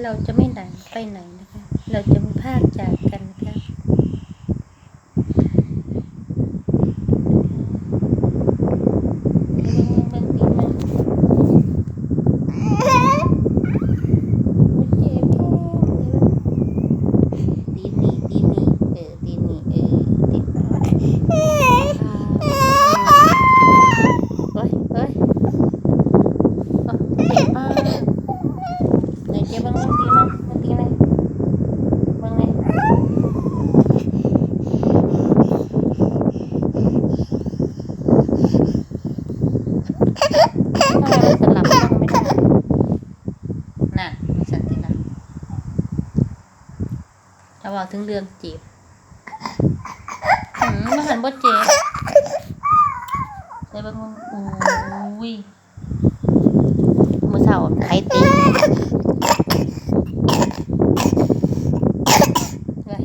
เราจะไม่ไหนไปไหนนะคะ เราจะไม่พลากจากกันค่ะเบิ่งปีมันโอ้เจ็บแห้งตีนนี่ตีนนี่เออตีนนี่เออตีนโอ้ยโอ้ยโอ้ยเจ็บมากไหนเจ็บบ้างบ้างตีมั้งบ้างตีไหนบ้างไหนทำไมมันสลับบ้างไม่ได้น่ะมันสันติละ เราบอกถึงเรื่องจีบหืมมันหันบ่เจ็บใส่เบ้างโอ้ยมือเสาไข่ตีเฮ้ย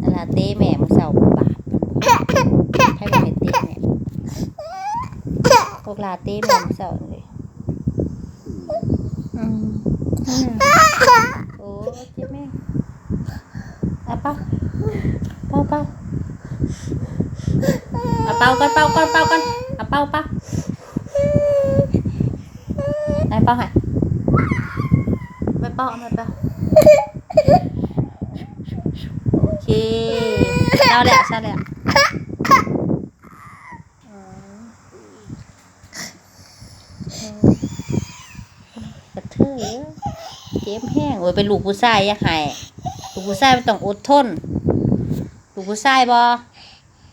นั่นล่ะเต้แม่มือเสาบาดมันให้มันเต้แม่พวกลาเต้แม่มือเสาเลยอืมอืมโอ้เจ็บแม่ เอาเป้าเป้าเป้าเอาเป้าก่อนเป้าก่อนเป้าก่อนเอาเป้าเป้าไหนเป้าหายไม่เป้าเอาไม่เป้าโอเคเอาแล้วใช่แล้วอืมอืมกระเทย เจ็บแห้งโอ้ยเป็นลูกผู้ชายอยังไงลูกผู้ชายมันต้องอดทน ลูกผู้ชายบอ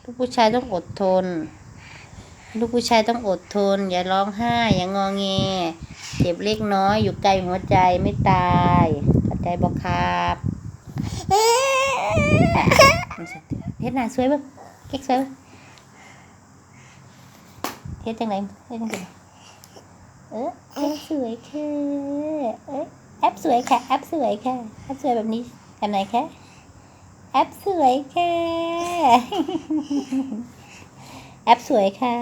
ลูกผู้ชายต้องอดทน ลูกผู้ชายต้องอดทน อย่าร้องไห้อย่างงอแงเจ็บเล็กน้อยอยู่ไกลหัวใจไม่ตายเข้าใจบอกครับเฮ็ดหน้าสวยบ่เก๊กสวยเบ่เฮ็ดจังไหนเฮ็ดจังไงเออแอปสวยค่ะเอ้ย แอปสวยค่ะ แอปสวยค่ะ แอปสวยแบบนี้แบบไหนคะแอปสวยค่ะ แอปสวยค่ะ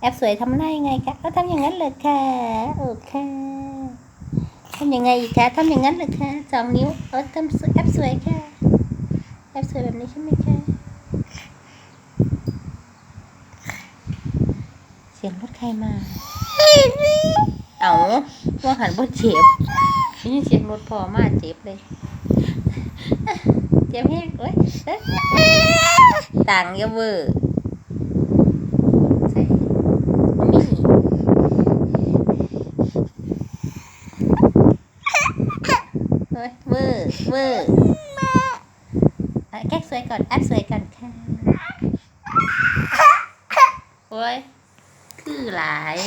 แอปสวยทำได้ยังไงคะเขาทำอย่างนั้นเลยค่ะโอ้ค่ะทำยังไงอีกคะทำอย่างนั้นเลยค่ะสองนิ้วเออทำสวยแอปสวยค่ะ แอปสวยแบบนี้ใช่ไหมคะเสียงรถใครมา เอาว่าหันบ่เจ็บนี่เสียงรถพอมาเจ็บเลย เจ็บแห้งเอ้ยต่างเยอะเวอร์ใส่เฮ้ยเวอร์เวอร์อะแก๊กสวยก่อนแอปสวยก่อนค่ะโอ้ยคือหลาย